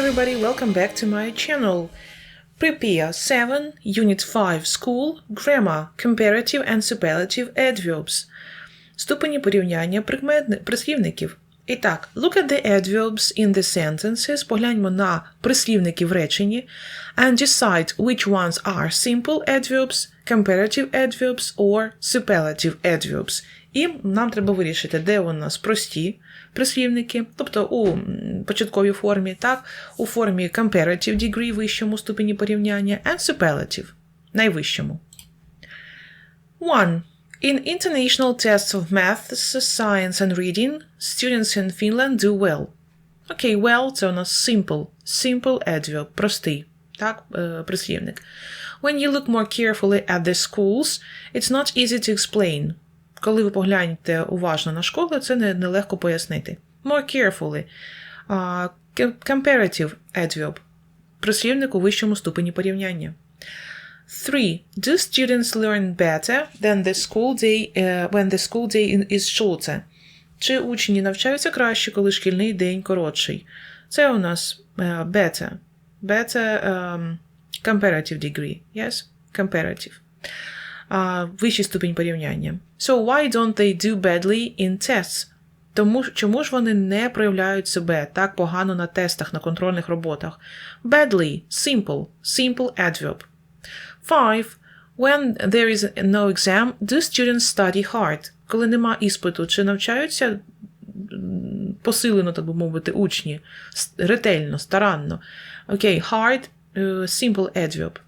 everybody, welcome back to my channel. Prepare 7, Unit 5 School, Grammar, Comparative and Superlative Adverbs. Ступені порівняння прислівників. І так, look at the adverbs in the sentences, погляньмо на прислівники в реченні, and decide which ones are simple adverbs, comparative adverbs or superlative adverbs. І нам треба вирішити, де у нас прості прислівники, тобто у початковій формі, так, у формі comparative degree, вищому ступені порівняння, and superlative, найвищому. 1. In international tests of maths, science and reading, students in Finland do well. Окей, well – це у нас simple. Simple adverb, простий, так, е, прислівник. When you look more carefully at the schools, it's not easy to explain. Коли ви поглянете уважно на школи, це не- нелегко пояснити. More carefully. Com- comparative adverb. Прислівник у вищому ступені порівняння. 3. Do students learn better than the school day uh, when the school day is shorter? Чи учні навчаються краще, коли шкільний день коротший? Це у нас е, better. Better um, comparative degree. Yes? Comparative. Вищий ступінь порівняння. So why don't they do badly in tests? Тому чому ж вони не проявляють себе так погано на тестах, на контрольних роботах? Badly, simple, simple adverb. 5. When there is no exam, do students study hard? Коли нема іспиту, чи навчаються посилено, так би мовити, учні? Ретельно, старанно. Окей, hard, е, simple adverb.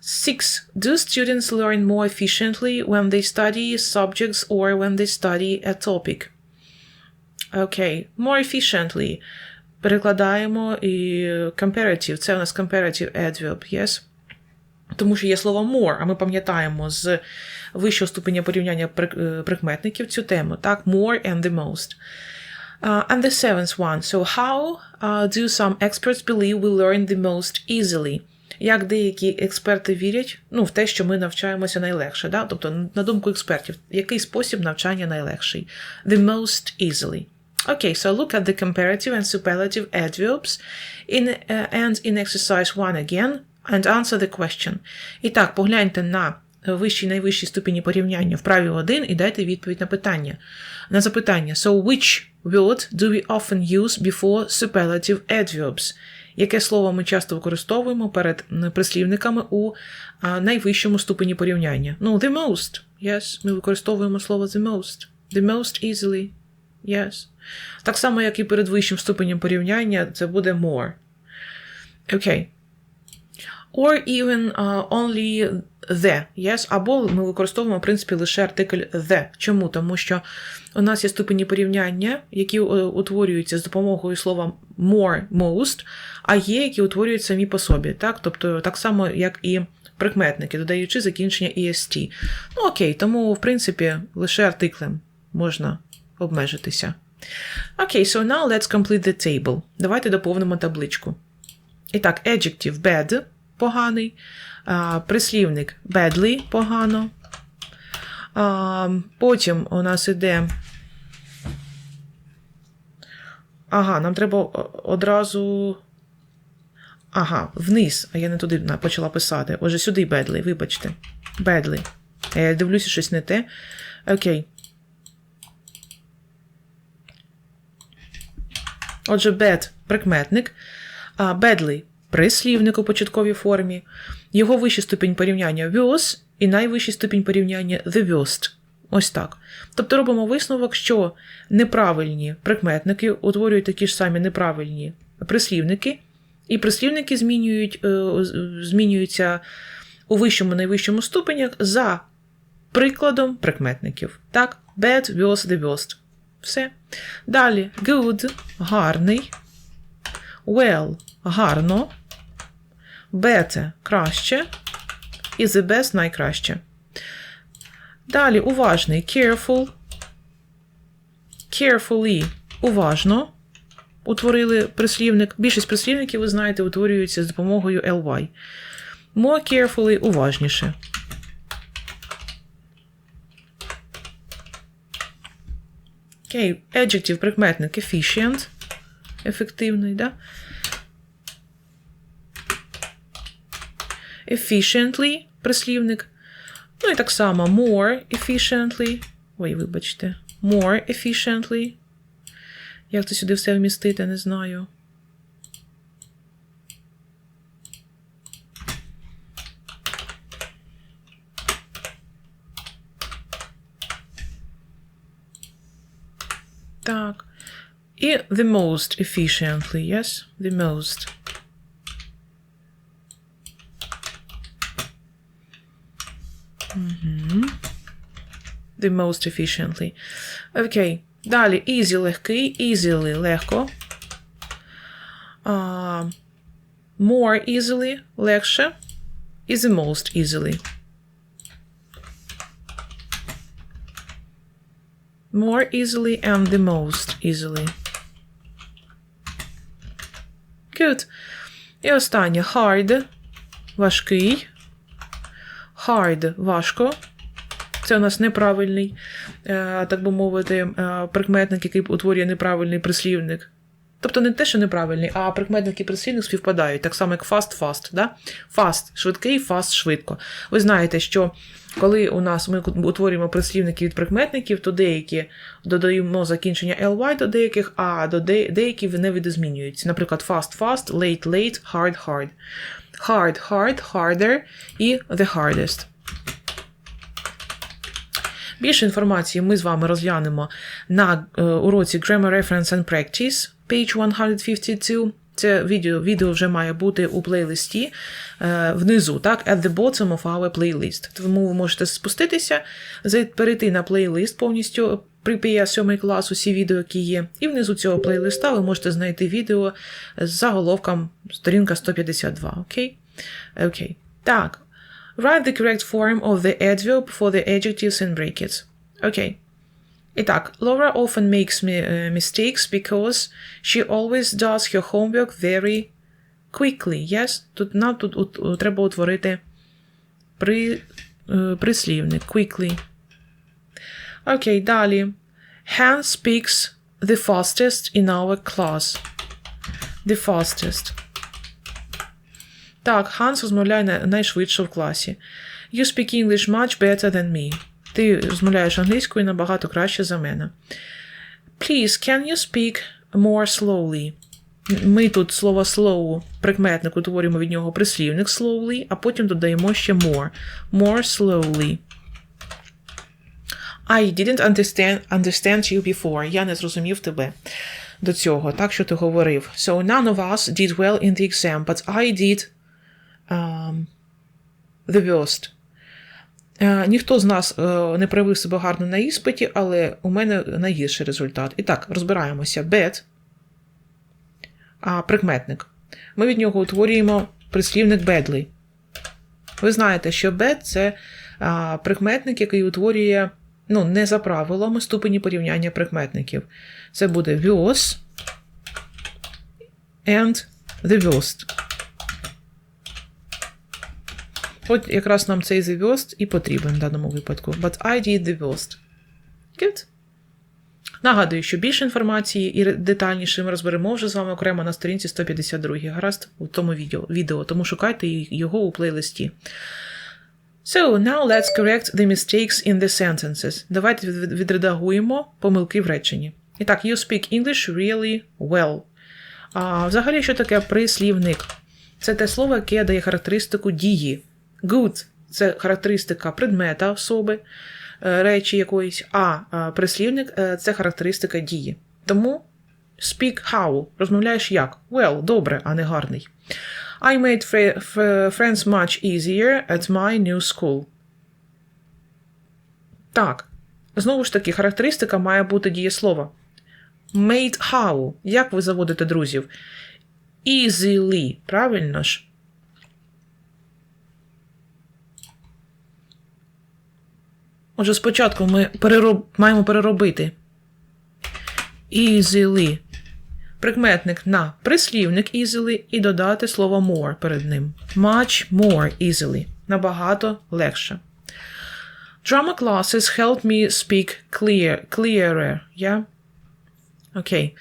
6. Do students learn more efficiently when they study subjects or when they study a topic? Окей, more efficiently. Перекладаємо і comparative. Це у нас comparative adverb, yes? Тому що є слово more, а ми пам'ятаємо з вищого ступеня порівняння прик- е, прикметників цю тему, так? More and the most. Uh, and the seventh one. So, how uh, do some experts believe we learn the most easily? Як деякі експерти вірять ну, в те, що ми навчаємося найлегше, да? тобто, на думку експертів, який спосіб навчання найлегший? The most easily. Okay, so look at the comparative and superlative adverbs in, uh, and in exercise 1 again and answer the question. І так, погляньте на вищі найвищі ступені порівняння в праві 1 і дайте відповідь на питання. На запитання. So, which word do we often use before superlative adverbs? Яке слово ми часто використовуємо перед прислівниками у найвищому ступені порівняння? Ну, the most. Yes, ми використовуємо слово the most. The most easily. Yes. Так само, як і перед вищим ступенем порівняння, це буде more. Окей. Or even uh, only the, yes? Або ми використовуємо, в принципі, лише артикль the. Чому? Тому що у нас є ступені порівняння, які е, утворюються з допомогою слова more, most, а є, які утворюють самі по собі. Так? Тобто так само, як і прикметники, додаючи закінчення EST. Ну окей, тому, в принципі, лише артиклем можна обмежитися. Окей, so now let's complete the table. Давайте доповнимо табличку. І так, adjective bad поганий, прислівник badly погано. Потім у нас іде. Ага, нам треба одразу. Ага, вниз, а я не туди почала писати. Отже, сюди badly, вибачте. Badly. Я дивлюся щось не те. Окей. Отже, bad прикметник, badly прислівник у початковій формі, його вищий ступінь порівняння was і найвищий ступінь порівняння the worst. Ось так. Тобто робимо висновок, що неправильні прикметники утворюють такі ж самі неправильні прислівники, і прислівники змінюють, е, змінюються у вищому найвищому ступенях за прикладом прикметників. Так, bad, worse, the worst. Все. Далі good гарний. Well гарно. Better краще. І the best найкраще. Далі уважний careful. Carefully уважно. Утворили прислівник. Більшість прислівників, ви знаєте, утворюються з допомогою ly. More carefully уважніше. Окей, adjective прикметник efficient. Ефективний, да? Efficiently прислівник. Ну і так само more efficiently. Ой, вибачте. More efficiently. Як це сюди все вмістити, не знаю. Так. І the most efficiently, yes? The most. The most efficiently. Окей. Далі easy легкий, easily легко. А, more easily легше. І the most easily. More easily and the most easily. Good. І останнє hard. Важкий. Hard важко. Це у нас неправильний, е, так би мовити, е, прикметник, який утворює неправильний прислівник. Тобто не те, що неправильний, а прикметник і прислівник співпадають, так само, як fast-fast. Да? Fast швидкий, fast швидко. Ви знаєте, що коли у нас ми утворюємо прислівники від прикметників, то деякі додаємо закінчення ly до деяких, а до де, деякі не видозмінюються. Наприклад, fast, fast, late, late, hard, hard. Hard, hard, harder і the hardest. Більше інформації ми з вами розглянемо на е, уроці Grammar Reference and Practice, page 152. Це відео відео вже має бути у плейлисті е, внизу, так, at the bottom of our playlist. Тому ви можете спуститися, перейти на плейлист повністю припія 7 класу, всі відео, які є. І внизу цього плейлиста ви можете знайти відео з заголовком сторінка 152. Окей? Окей. Так. Write the correct form of the adverb for the adjectives in brackets. Окей. Итак, Laura often makes me, uh, mistakes because she always does her homework very quickly. Yes? Тут нам тут у, треба утворити при, uh, прислівник quickly. Окей, далі. Hans speaks the fastest in our class. The fastest. Так, Ханс розмовляє найшвидше в класі. You speak English much better than me. Ти розмовляєш англійською набагато краще за мене. Please, can you speak more slowly? Ми тут слово slow, прикметник утворюємо від нього прислівник slowly, а потім додаємо ще more. More slowly. I didn't understand understand you before. Я не зрозумів тебе до цього. Так, що ти говорив. So none of us did well in the exam, but I did the worst. Е, ніхто з нас е, не проявив себе гарно на іспиті, але у мене найгірший результат. І так, розбираємося. Bad, прикметник. Ми від нього утворюємо прислівник badly. Ви знаєте, що bad – це прикметник, який утворює ну, не за правилами ступені порівняння прикметників. Це буде worse and the worst. От якраз нам цей the worst і потрібен в даному випадку. But I did the worst. Good. Нагадую, що більше інформації і детальніше ми розберемо вже з вами окремо на сторінці 152 гаразд у тому відео, відео тому шукайте його у плейлисті. So, now let's correct the mistakes in the sentences. Давайте відредагуємо помилки в реченні. І так, you speak English really well. А, Взагалі, що таке прислівник? Це те слово, яке дає характеристику дії. Good це характеристика предмета особи, е, речі якоїсь, а прислівник е, це характеристика дії. Тому speak how. Розмовляєш як? Well, добре, а не гарний. I made friends much easier at my new school. Так. Знову ж таки, характеристика має бути дієслова. Made how. Як ви заводите друзів? Easily. Правильно ж? Отже, спочатку ми перероб... маємо переробити easily прикметник на прислівник easily і додати слово more перед ним. Much more easily. Набагато легше. Drama classes help me speak clear, clearer. Yeah? Okay.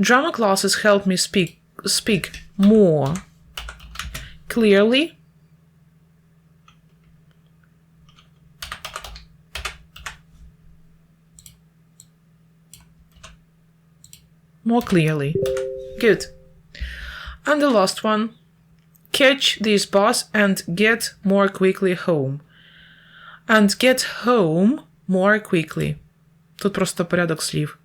Drama classes help me speak, speak more clearly more clearly. Good. And the last one. Catch this bus and get more quickly home. And get home more quickly. Тут просто порядок слів.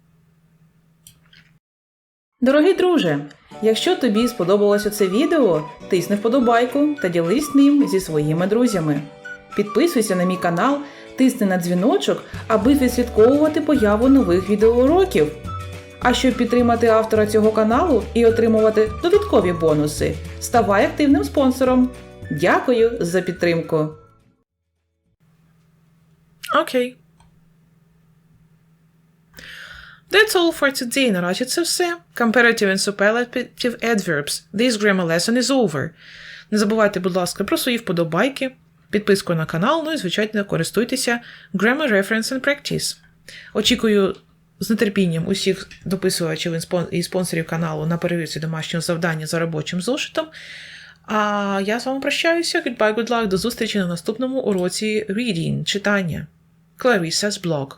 Дорогий друже, якщо тобі сподобалося це відео, тисни вподобайку та ділись ним зі своїми друзями. Підписуйся на мій канал, тисни на дзвіночок, аби відслідковувати появу нових відеоуроків. А щоб підтримати автора цього каналу і отримувати додаткові бонуси, ставай активним спонсором. Дякую за підтримку! Окей. That's all for today. Наразі це все. Comparative and superlative adverbs. This grammar lesson is over. Не забувайте, будь ласка, про свої вподобайки, підписку на канал, ну і, звичайно, користуйтеся Grammar Reference and Practice. Очікую з нетерпінням усіх дописувачів і спонсорів каналу на перевірці домашнього завдання за робочим зошитом. А я з вами прощаюся. Goodbye, good luck. До зустрічі на наступному уроці Reading, читання. Clarissa's blog.